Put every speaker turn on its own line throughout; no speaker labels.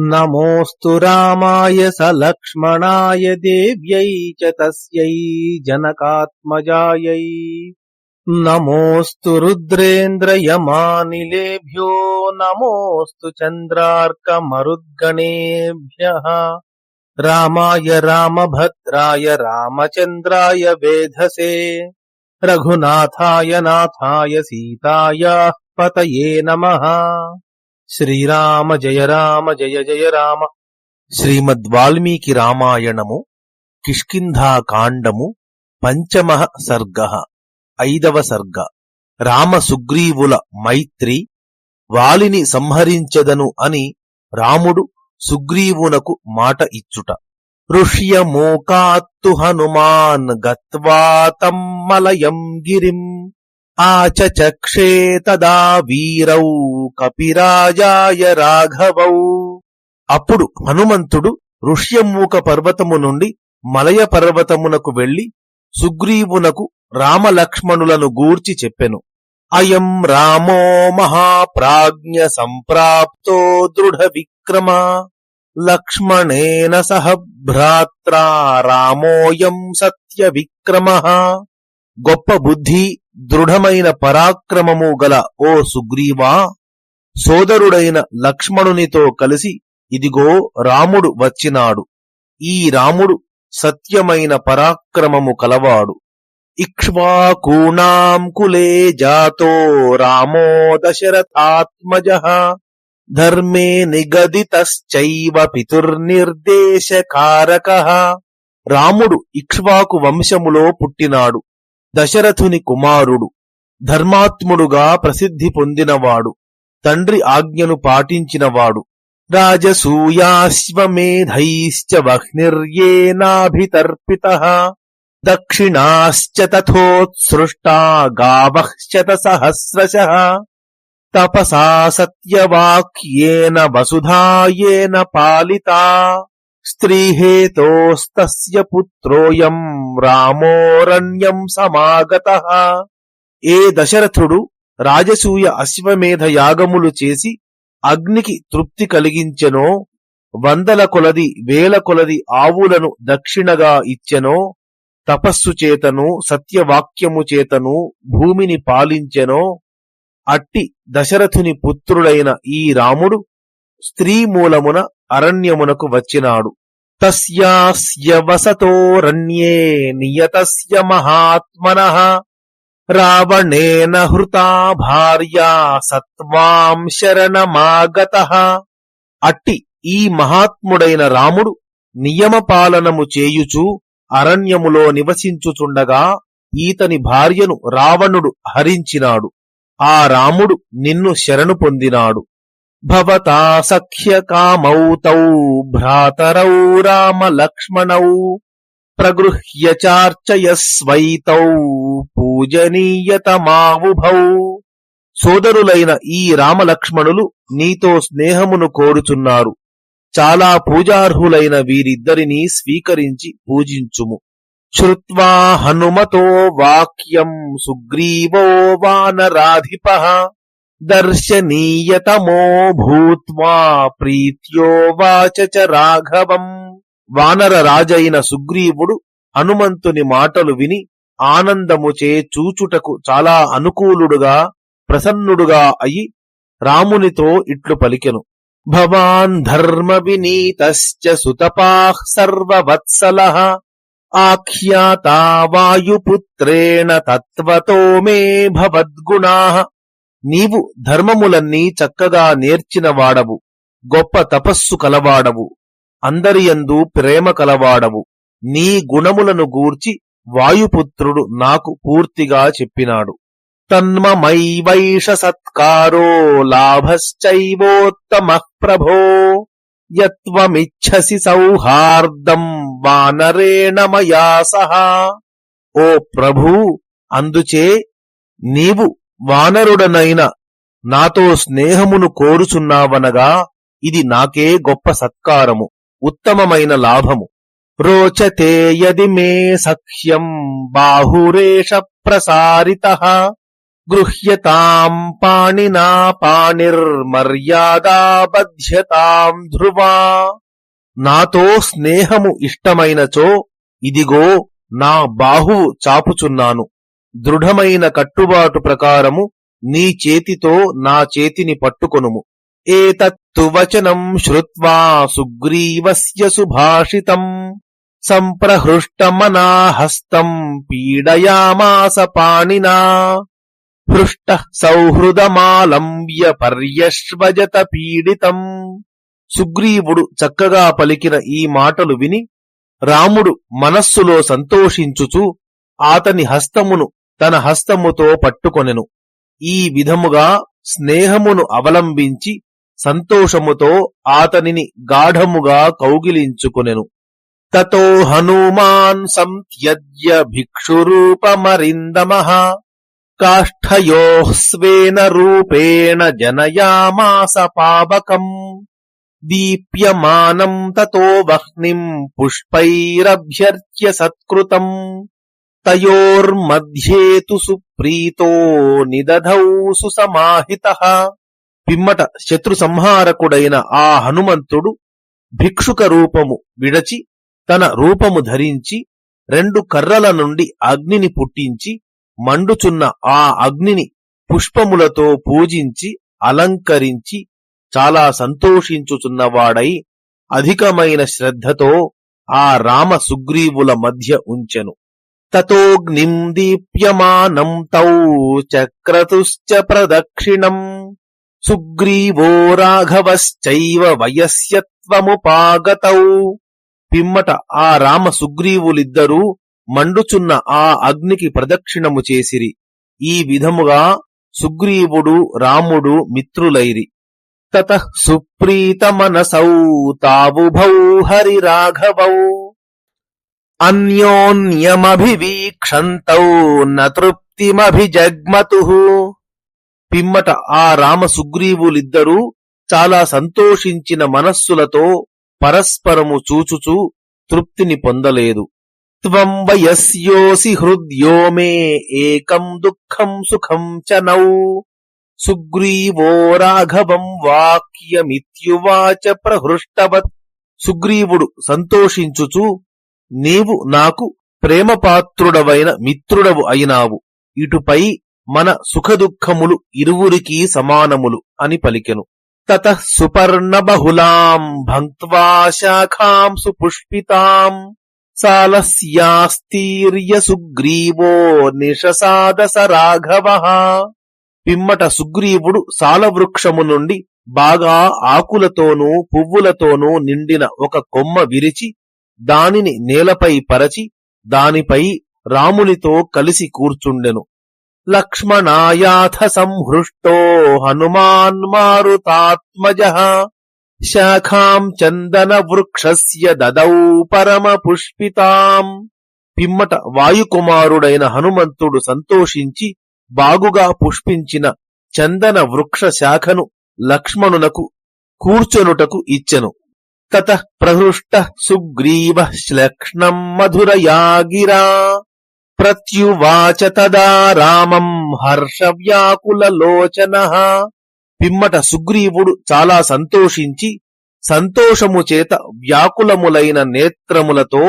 नमोऽस्तु रामाय दिव्य देव्यै नमोस्तु रुद्रेन्द्र जनकात्मजायै। नमोऽस्तु रुद्रेन्द्रयमानिलेभ्यो, नमोऽस्तु राय राम रामभद्राय रामचंद्राय वेधसे। रघुनाथाय नाथाय सीतायाः पतये नमः। శ్రీరామ జయ రామ జయ జయ రామ. శ్రీమద్ వాల్మీకి రామాయణము కిష్కింధాకాండము పంచమ సర్గ ఐదవ సర్గ. రామ సుగ్రీవుల మైత్రి వాలిని సంహరించదను అని రాముడు సుగ్రీవునకు మాట ఇచ్చుట. ఋష్యమూకాత్తు హనుమాన్ గత్వా తమ్మలయం గిరిం ఆచచక్షే తదా వీరౌ కపిరాజాయ రాఘవౌ అప్పుడు హనుమంతుడు ఋష్యమూక పర్వతము నుండి మలయ పర్వతమునకు వెళ్ళి సుగ్రీవునకు రామలక్ష్మణులను గూర్చి చెప్పెను. అయం రామో మహాప్రాజ్ఞ సంప్రాప్తో దృఢ విక్రమ లక్ష్మణేన సహ భ్రాత్రా రామోయం సత్య విక్రమ। గొప్ప బుద్ధి దృఢమైన పరాక్రమము గల ఓ సుగ్రీవా సోదరుడైన లక్ష్మణునితో కలిసి ఇదిగో రాముడు వచ్చినాడు. ఈ రాముడు సత్యమైన పరాక్రమము కలవాడు. ఇక్ష్వాకూణాంకులే జాతో రామో దశరథాత్మజ ధర్మే నిగదితశ్చైవ పితుర్నిర్దేశకారక. రాముడు ఇక్ష్వాకు వంశములో పుట్టినాడు. దశరథుని కుమారుడు ధర్మాత్ముడుగా ప్రసిద్ధి పొందినవాడు తండ్రి ఆజ్ఞను పాటించినవాడు. రాజసూయాశ్వమేధైశ్చ వహ్నిర్యేనాభితర్పిత దక్షిణాశ్చ తథోత్సృష్టా గావశ్చత సహస్రశ. తపసా సత్యవాక్యేన వసుధాయేన పాలితా. స్త్రీహేతోస్తస్య పుత్రోయం రామోరణ్యం సమాగత. ఏ దశరథుడు రాజసూయ అశ్వమేధ యాగములు చేసి అగ్నికి తృప్తి కలిగించెనో వందల కొలది వేల కొలది ఆవులను దక్షిణగా ఇచ్చెనో తపస్సు చేతను సత్యవాక్యము చేతను భూమిని పాలించెనో అట్టి దశరథుని పుత్రుడైన ఈ రాముడు స్త్రీ మూలమున అరణ్యమునకు వచ్చినాడు. తస్యాస్య వసతోరణ్యే నియతస్య మహాత్మన రావణేన హృతా భార్యా సత్వాం శరణమాగత అట్టి ఈ మహాత్ముడైన రాముడు నియమపాలనము చేయుచు అరణ్యములో నివసించుచుండగా ఈతని భార్యను రావణుడు హరించినాడు. ఆ రాముడు నిన్ను శరణు పొందినాడు. భవతా సఖ్యకామౌ తౌ భ్రాతరౌ రామ లక్ష్మణౌ ప్రగృహ్య చార్చయస్వైతౌ పూజనీయతమావుభౌ సోదరులైన ఈ రామలక్ష్మణులు నీతో స్నేహమును కోరుచున్నారు. చాలా పూజార్హులైన వీరిద్దరినీ స్వీకరించి పూజించుము. శ్రుత్వా హనుమతో వాక్యం సుగ్రీవో వానరాధిప। దర్శనీయతమో భూత్వా ప్రీత్యోవాచ చ రాఘవం వానర రాజైన సుగ్రీవుడు హనుమంతుని మాటలు విని ఆనందముచే చూచుటకు చాలా అనుకూలుడుగా ప్రసన్నుడుగా అయి రామునితో ఇట్లు పలికెను. భవాన్ ధర్మ వినీతశ్చ సుతపాః సర్వవత్సలః। ఆఖ్యాతా వాయుపుత్రేణ తత్వతో మే భవద్గుణాః। నీవు ధర్మములన్నీ చక్కగా నేర్చినవాడవు గొప్ప తపస్సు కలవాడవు అందరియందు ప్రేమ కలవాడవు. నీ గుణములను గూర్చి వాయుపుత్రుడు నాకు పూర్తిగా చెప్పినాడు. తన్మమైవైష సత్కారో లాభశ్చైవోత్తమ ప్రభో యత్వమిచ్చసి సౌహార్దం వానరేణ మయా సహా. ఓ ప్రభూ అందుచే నీవు వానరుడనైన నాతో స్నేహమును కోరుచున్నావనగా ఇది నాకే గొప్ప సత్కారము ఉత్తమమైన లాభము. రోచతే యది మే సఖ్యం బాహురేష ప్రసారిత గృహ్యతాం పాణినా పాణిర్మర్యాదా బధ్యతాం ధ్రువా. నాతో స్నేహము ఇష్టమైనచో ఇదిగో నా బాహువు చాపుచున్నాను. దృఢమైన కట్టుబాటు ప్రకారము నీ చేతితో నా చేతిని పట్టుకొనుము. ఏతత్తు వచనం శ్రుత్వా సుగ్రీవస్య సుభాషితం. సంప్రహృష్టమనాహస్తం పీడయామాస పాణినా. హృష్ట సౌహృదమాలంబ్య పర్యశ్వజత పీడితం. సుగ్రీవుడు చక్కగా పలికిన ఈ మాటలు విని రాముడు మనస్సులో సంతోషించుచు ఆతని హస్తమును తన హస్తముతో పట్టుకొనెను. ఈ విధముగా స్నేహమును అవలంబించి సంతోషముతో ఆతనిని గాఢముగా కౌగిలించుకొనెను. తతో హనుమాన్ సంత్యజ్య భిక్షురూపమరిందమః. కాష్ఠయో స్వేన రూపేణ జనయామాస పావకం. దీప్యమానం తతో వహ్నిం పుష్పైరభ్యర్చ్య సత్కృతం. తయోర్మధ్యేతు సుప్రీతో నిదధౌ సుసమాహిత. పిమ్మట శత్రు సంహారకుడైన ఆ హనుమంతుడు భిక్షుక రూపము విడచి తన రూపము ధరించి రెండు కర్రల నుండి అగ్నిని పుట్టించి మండుచున్న ఆ అగ్నిని పుష్పములతో పూజించి అలంకరించి చాలా సంతోషించుచున్నవాడై అధికమైన శ్రద్ధతో ఆ రామ సుగ్రీవుల మధ్య ఉంచెను. తతోగ్నిం దీప్యమానం తౌ చక్రతుశ్చ ప్రదక్షిణం సుగ్రీవో రాఘవశ్చైవ వయస్యత్వముపాగతౌ పిమ్మట ఆ రామ సుగ్రీవులిద్దరూ మండుచున్న ఆ అగ్నికి ప్రదక్షిణము చేసిరి. ఈ విధముగా సుగ్రీవుడు రాముడు మిత్రులైరి. తత సుప్రీతమనసౌ తావుభౌ హరిరాఘవౌ. అన్యోన్యమభివీక్షంతౌ నతృప్తిమభిజగ్మతు పిమ్మట ఆ రామ సుగ్రీవులిద్దరూ చాలా సంతోషించిన మనస్సులతో పరస్పరము చూచుచూ తృప్తిని పొందలేదు. త్వం వయస్యోసి హృద్యో మే ఏకం దుఃఖం సుఖం చ నౌ. సుగ్రీవో రాఘవం వాక్యమిత్యువాచ ప్రహృష్టవత్. సుగ్రీవుడు సంతోషించుచు నీవు నాకు ప్రేమపాత్రుడవైన మిత్రుడవు అయినావు. ఇటుపై మన సుఖదుఖములు ఇరువురికి సమానములు అని పలికెను. తత సుపర్ణ బహుళాం భంక్వా శాఖాం సుపుష్పితాం. సాలస్యాస్తీర్య సుగ్రీవో నిషసాదస రాఘవ పిమ్మట సుగ్రీవుడు సాలవృక్షము నుండి బాగా ఆకులతోనూ పువ్వులతోనూ నిండిన ఒక కొమ్మ విరిచి దానిని నేలపై పరచి దానిపై రామునితో కలిసి కూర్చుండెను. లక్ష్మణాయాథ సంహృష్టో హనుమాన్ మారుతాత్మజ. శాఖాం చందన వృక్షస్య దదౌ పరమ పుష్పితాం. పిమ్మట వాయుకుమారుడైన హనుమంతుడు సంతోషించి బాగుగా పుష్పించిన చందన వృక్ష శాఖను లక్ష్మణునకు కూర్చొనుటకు ఇచ్చెను. తత ప్రహృష్ట సుగ్రీవ శ్లక్ష్ణం మధురయాగిరా ప్రత్యువాచ తదా రామం హర్షవ్యాకులలోచన పిమ్మట సుగ్రీవుడు చాలా సంతోషించి సంతోషము చేత వ్యాకులములైన నేత్రములతో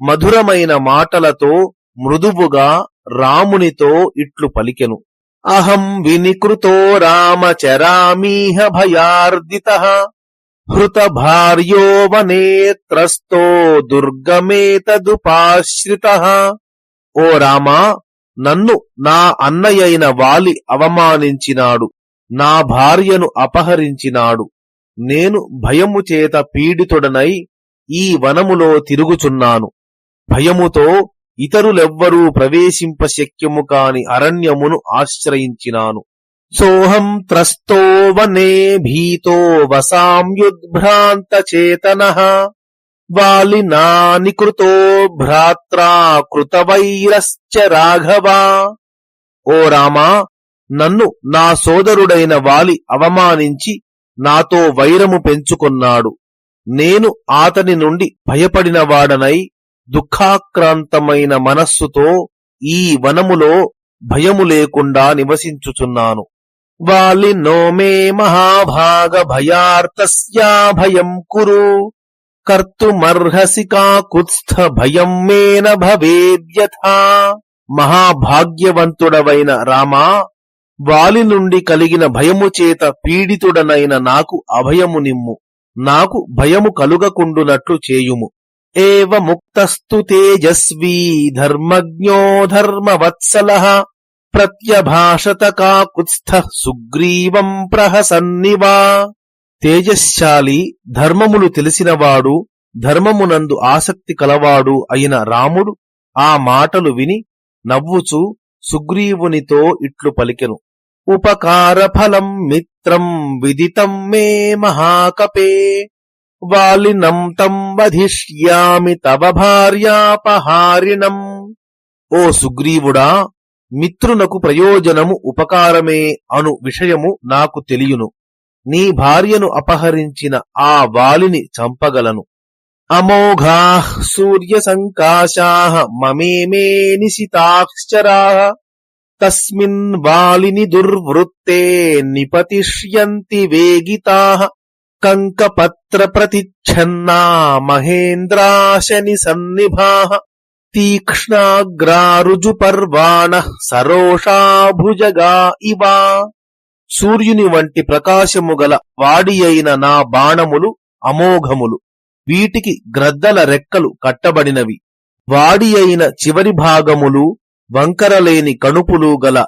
మధురమైన మాటలతో మృదువుగా రామునితో ఇట్లు పలికెను. అహం వినికృతో రామచరామీహ భయార్దిత। హృత భార్యో వనేత్రస్తో దుర్గమేతదుపాశ్రిత. ఓ రామా నన్ను నా అన్నయ్యైన వాలి అవమానించినాడు. నా భార్యను అపహరించినాడు. నేను భయము చేత పీడితుడనై ఈ వనములో తిరుగుచున్నాను. భయముతో ఇతరులెవ్వరూ ప్రవేశింప శక్యము కాని అరణ్యమును ఆశ్రయించినాను. సోహం త్రస్తో వనే భీతో వసాంయుద్భ్రాంత చేతన వాలినా నికృతో భ్రాత్రా కృతవైరశ్చ రాఘవా. ఓ రామా నన్ను నా సోదరుడైన వాలి అవమానించి నాతో వైరము పెంచుకున్నాడు. నేను ఆతని నుండి భయపడినవాడనై దుఃఖాక్రాంతమైన మనస్సుతో ఈ వనములో భయము లేకుండా నివసించుచున్నాను. వాలినో మే మహాభాగ భయార్తస్యా భయం కురు కర్తుమర్హసి కాకుత్స్థ భయం మేన భవేద్యథా మహాభాగ్యవంతుడవైన రామా వాలి నుండి కలిగిన భయము చేత పీడితుడనైన నాకు అభయము నిమ్ము। నాకు భయము కలుగకుండునట్లు చేయుము। ఏవ ముక్తస్తు తేజస్వీ ధర్మజ్ఞో ధర్మవత్సల। ప్రత్యభాషత కాకుత్స్థ సుగ్రీవం ప్రహసన్నివా. తేజశాలి ధర్మములు తెలిసినవాడు ధర్మమునందు ఆసక్తి కలవాడు అయిన రాముడు ఆ మాటలు విని నవ్వుచూ సుగ్రీవునితో ఇట్లు పలికెను. ఉపకార ఫలం మిత్రం విదితం మే మహాకపే. వాలినం తం వధిష్యామి తవ భార్యాపహారిణం. ఓ సుగ్రీవుడా మిత్రునకు ప్రయోజనము ఉపకారమే అను విషయము నాకు తెలియను. నీ భార్యను అపహరించిన ఆ వాలిని చంపగలను. అమోఘా సూర్య సంకాశా మమేమే నిశితాక్షరా తస్మిన్ వాలిని దుర్వృత్తే నిపతిష్యంతి వేగితా కంకపత్ర ప్రతిచ్ఛన్నా మహేంద్రాశని సన్నిభా తీక్ష్ణాగ్రారుజు పర్వాణ సరోషాభుజగా ఇవా. సూర్యుని వంటి ప్రకాశము గల వాడి అయిన నా బాణములు అమోఘములు. వీటికి గ్రద్దల రెక్కలు కట్టబడినవి. వాడి అయిన చివరి భాగములు వంకరలేని కణుపులు గల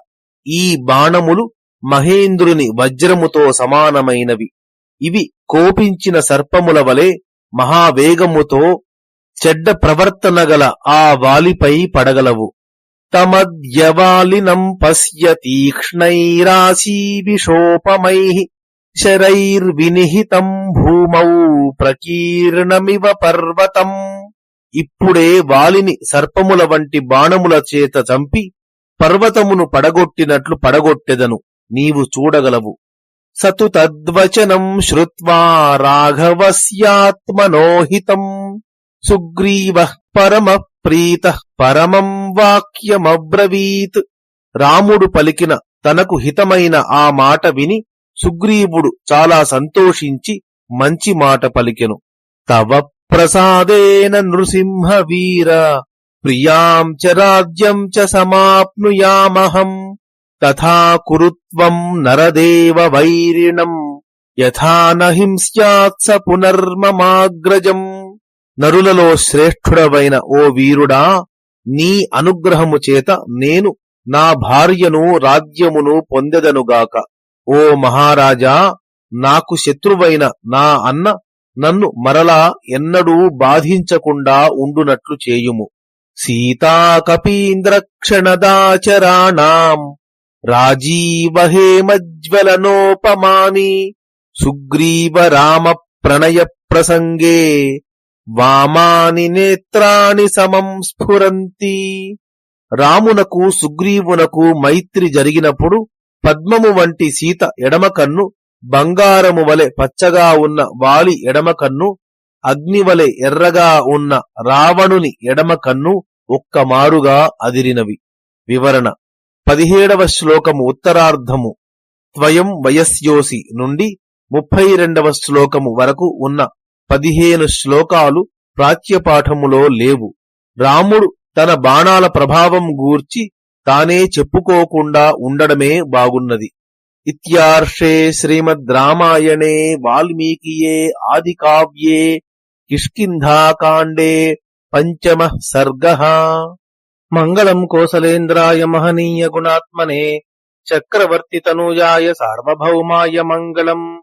ఈ బాణములు మహేంద్రుని వజ్రముతో సమానమైనవి. ఇవి కోపించిన సర్పముల వలె మహావేగముతో చెడ్డ ప్రవర్తన గల ఆ వాలిపై పడగలవు. తమద్యవాలినం పశ్య తీక్ష్ణైరాశీవిషోపమై శరైర్వినిహితం భూమౌ ప్రకీర్ణమివ పర్వతం. ఇప్పుడే వాలిని సర్పముల వంటి బాణముల చేత చంపి పర్వతమును పడగొట్టినట్లు పడగొట్టెదను. నీవు చూడగలవు. సతు తద్వచనం శ్రుత్వా రాఘవస్యాత్మనోహితం. సుగ్రీవ పరమ ప్రీత పరమం వాక్యమబ్రవీత్. రాముడు పలికిన తనకు హితమైన ఆ మాట విని సుగ్రీవుడు చాలా సంతోషించి మంచి మాట పలికెను. తవ ప్రసాదేన నృసింహ వీర ప్రియాం చ రాజ్యం చ సమాప్నుయామహం తథా కురుత్వం నరదేవ వైరిణం యథా నహింస్యాత్ స పునర్మమాగ్రజం. నరులలో శ్రేష్ఠుడవైన ఓ వీరుడా నీ అనుగ్రహము చేత నేను నా భార్యను రాజ్యమును పొందెదనుగాక ఓ మహారాజా నాకు శత్రువైన నా అన్న నన్ను మరలా ఎన్నడూ బాధించకుండా ఉండునట్లు చేయుము. సీతాకపీంద్రక్షణదాచరాణాం రాజీవహేమజ్వలనోపమాని సుగ్రీవ రామ ప్రణయ ప్రసంగే వామాని నేత్రాణి సమం స్ఫురంతి. రామునకు సుగ్రీవునకు మైత్రి జరిగినప్పుడు పద్మము వంటి సీత ఎడమ కన్ను బంగారము వలె పచ్చగా ఉన్న వాలి ఎడమ కన్ను అగ్నివలె ఎర్రగా ఉన్న రావణుని ఎడమ కన్ను ఒక్కమారుగా అదిరినవి. వివరణ. పదిహేడవ శ్లోకము ఉత్తరార్ధము. త్వయం వయస్యోసి నుండి ముప్పై రెండవ శ్లోకము వరకు ఉన్న పదిహేను శ్లోకాలు ప్రాచ్యపాఠములో లేవు. రాముడు తన బాణాల ప్రభావం గూర్చి తానే చెప్పుకోకుండా ఉండడమే బాగున్నది. ఇత్యార్షే శ్రీమద్ రామాయణే వాల్మీకియే ఆది కావ్యే కిష్కింధాకాండే పంచమ సర్గ. మంగళం కోసలేంద్రాయ మహనీయ గుణాత్మనే చక్రవర్తి తనూజాయ సార్వభౌమాయ మంగళం.